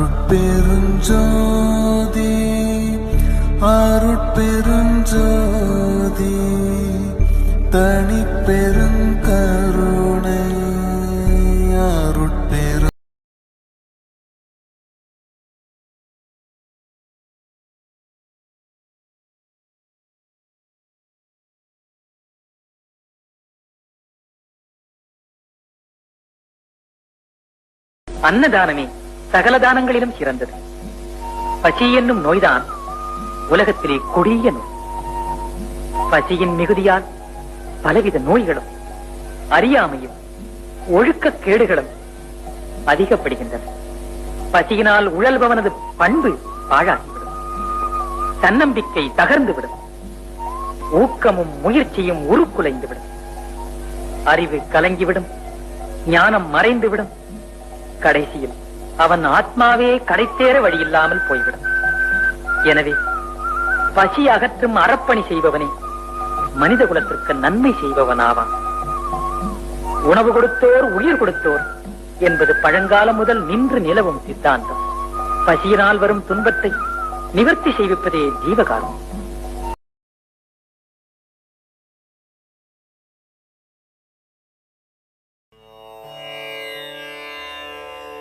അരുട്പെരുഞ്ചോതി അരുട്പെരുഞ്ചോതി തണിപ്പെരും കരുണ അരുട്പെരു അന്നദാനമേ. சகல தானங்களிலும் சிறந்தது. பசி என்னும் நோய்தான் உலகத்திலே கொடிய நோய். பசியின் மிகுதியால் பலவித நோய்களும் அறியாமையும் ஒழுக்கக் கேடுகளும் அதிகப்படுகின்றன. பசியினால் உழல்பவனது பண்பு பாழாகிவிடும். தன்னம்பிக்கை தகர்ந்துவிடும். ஊக்கமும் முயற்சியும் உருக்குலைந்துவிடும். அறிவு கலங்கிவிடும். ஞானம் மறைந்துவிடும். கடைசியில் அவன் ஆத்மாவே கடைத்தேற வழியில்லாமல் போய்விடும். எனவே பசி அகற்றும் அறப்பணி செய்பவனே மனித குலத்திற்கு நன்மை செய்பவனாவான். உணவு கொடுத்தோர் உயிர் கொடுத்தோர் என்பது பழங்காலம் முதல் நின்று நிலவும் சித்தாந்தம். பசியினால் வரும் துன்பத்தை நிவர்த்தி செய்விப்பதே ஜீவகாலம்.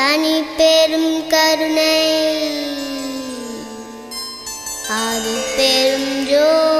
தனி பெரும் கருணை. அது பெரும் ஜோ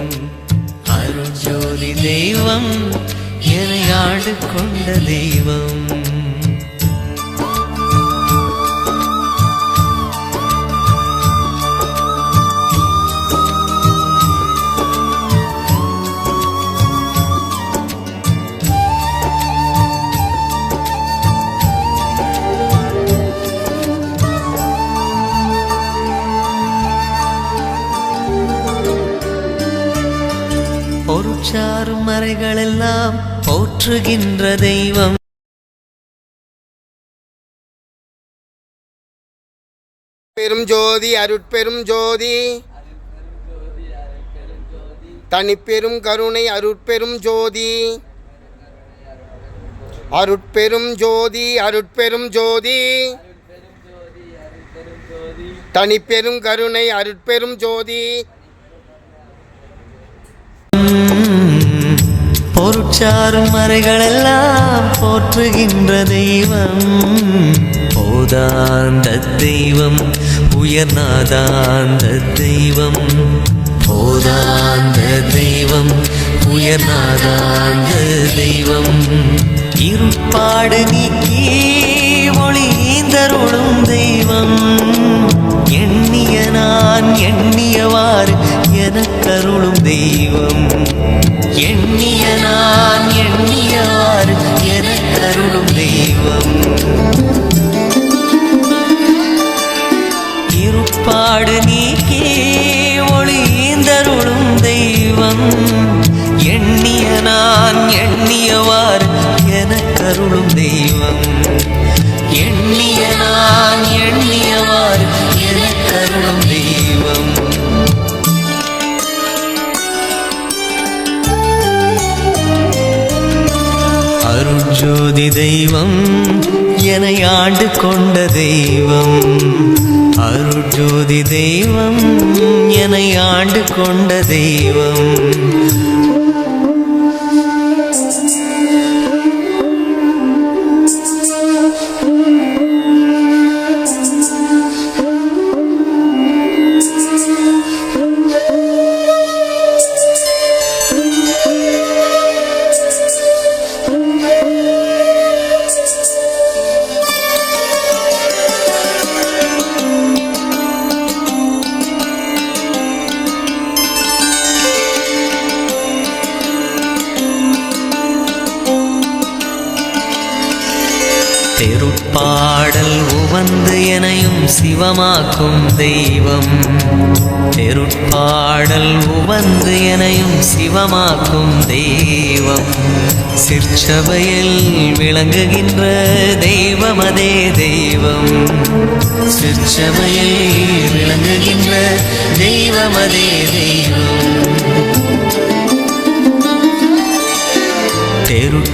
ஜோதி தெய்வம் என்னை ஆண்டு கொண்ட தெய்வம். பொருட்சாரும் மறைகளெல்லாம் போற்றுகின்ற தெய்வம். பெரும் ஜோதி அருட்பெரும் ஜோதி. தனிப்பெரும் கருணை அருட்பெரும் ஜோதி. அருட்பெரும் ஜோதி அருட்பெரும் ஜோதி. தனிப்பெரும் கருணை அருட்பெரும் ஜோதி. பொருட்சாரும் மறைகளெல்லாம் போற்றுகின்ற தெய்வம். போதாந்த தெய்வம் உயர்நாதாந்த தெய்வம். போதாந்த தெய்வம் உயர்நாதாந்த தெய்வம். இருப்பாடு நீக்கி ஒளிந்தருளும் தெய்வம். எண்ணிய நான் எண்ணியவாறு எனக்கருளும் தெய்வம். எண்ணிய நான் எண்ணியவாறு எனக்கருளும் தெய்வம். இருப்பாடு நீக்கே ஒளிந்தருளும் தெய்வம். எண்ணிய நான் எண்ணியவாறு எனக்கருளும் தெய்வம். எண்ணிய நான் எண்ணியவார் அருட்ஜோதி தெய்வம் என ஆண்டு கொண்ட தெய்வம். அருட்ஜோதி தெய்வம் என ஆண்டு கொண்ட தெய்வம். தெருப்பாடல் உவந்து எனையும் சிவமாக்கும் தெய்வம். தெருப்பாடல் உவந்து எனையும் சிவமாக்கும் தெய்வம். சிற்சபையில் விளங்குகின்ற தெய்வமதே தெய்வம். சிற்சபையில் விளங்குகின்ற தெய்வமதே தெய்வம்.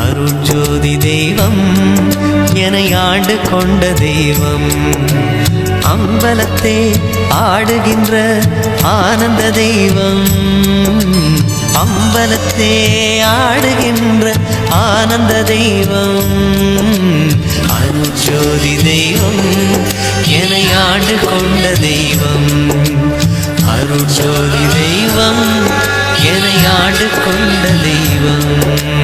அருள் ஜோதி தெய்வம் என ஆண்டு கொண்ட தெய்வம். அம்பலத்தே ஆடுகின்ற ஆனந்த தெய்வம். அம்பலத்தே ஆடுகின்ற ஆனந்த தெய்வம். அருள் ஜோதி தெய்வம் என ஆண்டு கொண்ட தெய்வம். அருள் ஜோதி தெய்வம் என ஆண்டு கொண்ட தெய்வம்.